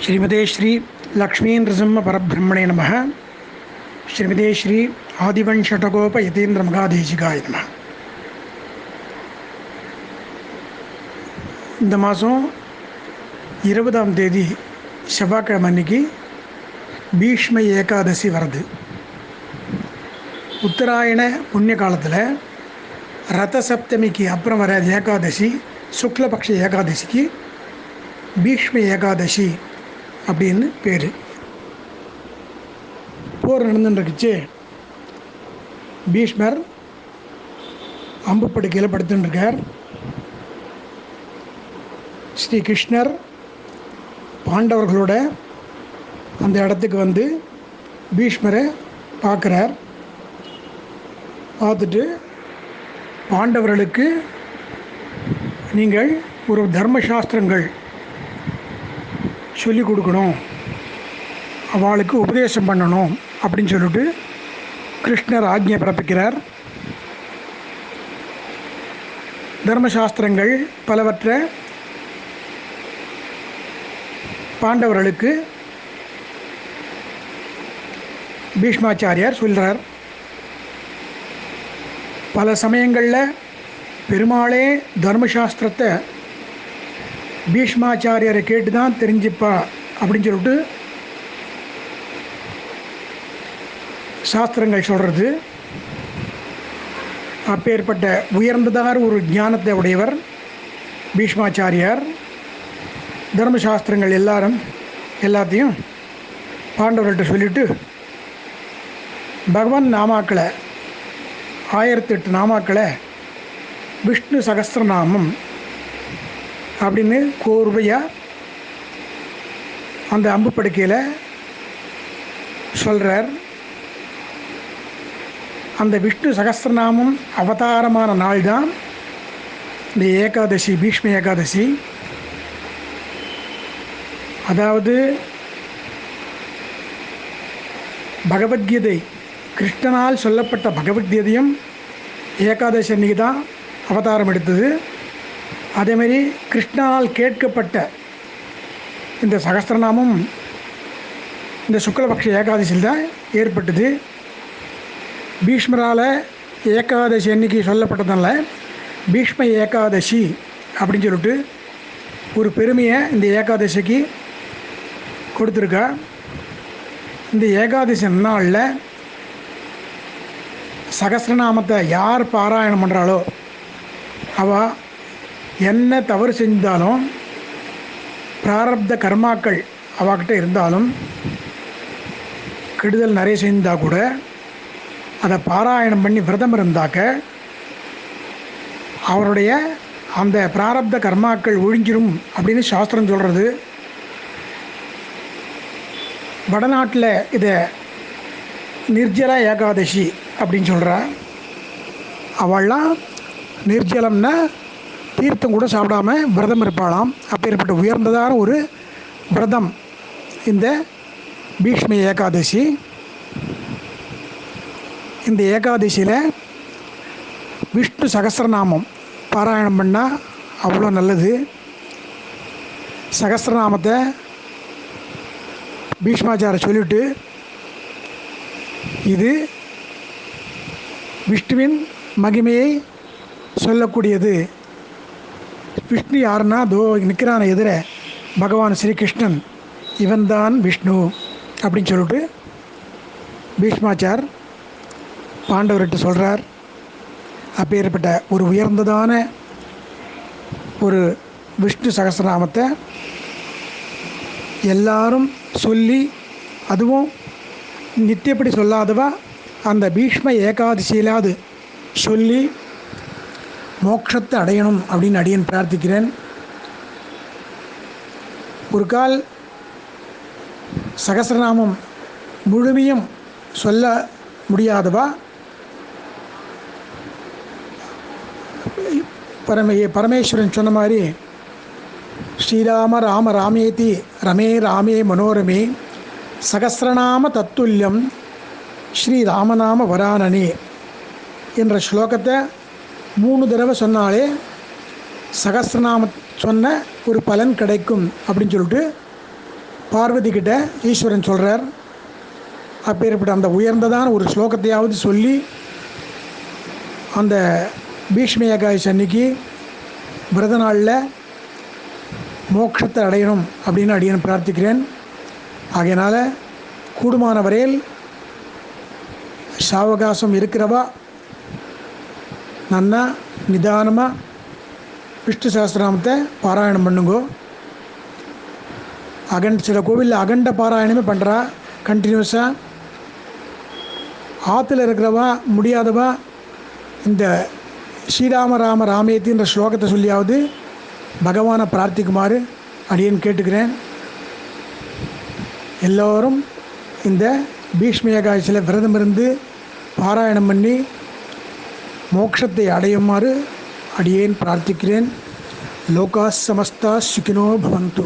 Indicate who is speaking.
Speaker 1: ஸ்ரீமதே ஸ்ரீ லக்ஷ்மீ நிருசிம்ம பரபிரம்மணே நம ஸ்ரீமதே ஸ்ரீ ஆதிவன்ஷடகோப யதீந்திர மகாதேசிகாய நம இந்த மாதம் இருபதாம் தேதி செவ்வாய்க்கிழமை அன்னைக்கு பீஷ்ம ஏகாதசி வருது உத்தராயண புண்ணிய காலத்தில் ரத சப்தமிக்கு அப்புறம் வர ஏகாதசி சுக்லபக்ஷ ஏகாதசிக்கு பீஷ்ம ஏகாதசி அப்படின்னு பேர். போர் நடந்துருக்குச்சு பீஷ்மர் அம்பு படுக்கையில் படுத்துட்டுருக்கார் ஸ்ரீ கிருஷ்ணர் பாண்டவர்களோட அந்த இடத்துக்கு வந்து பீஷ்மரை பார்க்குறார். பார்த்துட்டு பாண்டவர்களுக்கு நீங்கள் ஒரு தர்மசாஸ்திரங்கள் சொல்லிக் கொடுக்கணும். அவளுக்கு உபதேசம் பண்ணணும் அப்படின்னு சொல்லிட்டு கிருஷ்ணர் ஆக்ஞை பிறப்பிக்கிறார். தர்மசாஸ்திரங்கள் பலவற்றை பாண்டவர்களுக்கு பீஷ்மாச்சாரியார் சொல்கிறார் பல சமயங்களில் பெருமாளே தர்மசாஸ்திரத்தை பீஷ்மாச்சாரியரை கேட்டு தான் தெரிஞ்சுப்பா அப்படின்னு சொல்லிட்டு சாஸ்திரங்கள் சொல்கிறது அப்பேற்பட்ட உயர்ந்ததார் ஒரு ஞானத்தை உடையவர் பீஷ்மாச்சாரியார். தர்மசாஸ்திரங்கள் எல்லாரும் எல்லாத்தையும் பாண்டவர்கள்ட்ட சொல்லிவிட்டு பகவான் நாமாக்களை ஆயிரத்தெட்டு நாமாக்களை விஷ்ணு சகஸ்திரநாமம் அப்படின்னு கோர்வையாக அந்த அம்பு படுக்கையில் சொல்கிறார் அந்த விஷ்ணு சகசிரநாமம் அவதாரமான நாள் தான் இந்த ஏகாதசி பீஷ்ம ஏகாதசி. அதாவது பகவத்கீதை கிருஷ்ணனால் சொல்லப்பட்ட பகவத்கீதையும் ஏகாதசி அன்னைக்கு தான் அவதாரம் எடுத்தது. அதேமாரி கிருஷ்ணனால் கேட்கப்பட்ட இந்த சகஸ்திரநாமம் இந்த சுக்லபக்ஷ ஏகாதசியில் தான் ஏற்பட்டது. பீஷ்மரால் ஏகாதசி அன்னைக்கு சொல்லப்பட்டதுனால பீஷ்ம ஏகாதசி அப்படின்னு சொல்லிட்டு ஒரு பெருமையை இந்த ஏகாதசிக்கு கொடுத்துருக்கா. இந்த ஏகாதசி நாளில் சகசிரநாமத்தை யார் பாராயணம் பண்ணுறாளோ அவள் என்ன தவறு செஞ்சாலும் பிராரப்த கர்மாக்கள் அவகிட்ட இருந்தாலும் கெடுதல் நிறைய செஞ்சால் கூட அதை பாராயணம் பண்ணி விரதம் இருந்தாக்க அவருடைய அந்த பிராரப்த கர்மாக்கள் ஒழிஞ்சிரும் அப்படின்னு சாஸ்திரம் சொல்கிறது வடநாட்டில் இதை நிர்ஜலா ஏகாதசி அப்படின்னு சொல்கிறா அவள்லாம் நிர்ஜலம்னா தீர்த்தம் கூட சாப்பிடாம விரதம் இருப்பாளாம். அப்பேற்பட்ட உயர்ந்ததான ஒரு விரதம் இந்த பீஷ்ம ஏகாதசி. இந்த ஏகாதசியில் விஷ்ணு சகசிரநாமம் பாராயணம் பண்ணால் அவ்வளோ நல்லது. சகசிரநாமத்தை பீஷ்மாச்சார சொல்லிவிட்டு இது விஷ்ணுவின் மகிமையை சொல்லக்கூடியது. விஷ்ணு யாருன்னா? தோ நிற்கிறான எதிர. பகவான் ஸ்ரீகிருஷ்ணன். இவன்தான் விஷ்ணு அப்படின்னு சொல்லிட்டு பீஷ்மாச்சார் பாண்டவர்கிட்ட சொல்கிறார் அப்பேற்பட்ட ஒரு உயர்ந்ததான ஒரு விஷ்ணு சகசிரநாமத்தை எல்லாரும் சொல்லி அதுவும் நித்தியப்படி சொல்லாதவா? அந்த பீஷ்ம ஏகாதசியிலாவது சொல்லி மோட்சத்தை அடையணும் அப்படின்னு அடியன் பிரார்த்திக்கிறேன். ஒரு கால் சகசிரநாமம் முழுமையும் சொல்ல முடியாதவா? பரமே பரமேஸ்வரன் சொன்ன மாதிரி ஸ்ரீராம ராம ராமேதி ரமே ராமே மனோரமே சகசிரநாம தத்துல்யம் ஸ்ரீராமநாம வரானனே என்ற ஸ்லோகத்தை மூணு தடவை சொன்னாலே சகசிரநாம சொன்ன ஒரு பலன் கிடைக்கும் அப்படின்னு சொல்லிட்டு பார்வதி கிட்ட ஈஸ்வரன் சொல்கிறார் அப்பேற்பட்ட அந்த உயர்ந்ததான ஒரு ஸ்லோகத்தையாவது சொல்லி அந்த பீஷ்ம ஏகாதசி அன்னைக்கு விரத நாளில் மோட்சத்தை அடையணும் அப்படின்னு அடியன் பிரார்த்திக்கிறேன். ஆகையினால் கூடுமான வரையில் சாவகாசம் இருக்கிறவா நல்லா நிதானமாக விஷ்ணு சகஸ்திரநாமத்தை பாராயணம் பண்ணுங்கோ. அகண்ட சில கோவிலில் அகண்ட பாராயணமே பண்ணுறா கண்டினியூஸாக ஆற்றுல இருக்கிறவா முடியாதவா இந்த ஸ்ரீராம ராம ராமேத்தின்ற ஸ்லோகத்தை சொல்லியாவது பகவானை பிரார்த்திக்குமாறு அடியேன் கேட்டுக்கிறேன். எல்லோரும் இந்த பீஷ்ம விரதம் இருந்து பாராயணம் பண்ணி மோட்சத்தை அடையுமாறு அடியேன் பிரார்த்திக்கிறேன். லோகா சமஸ்தா சுகினோ பவந்து.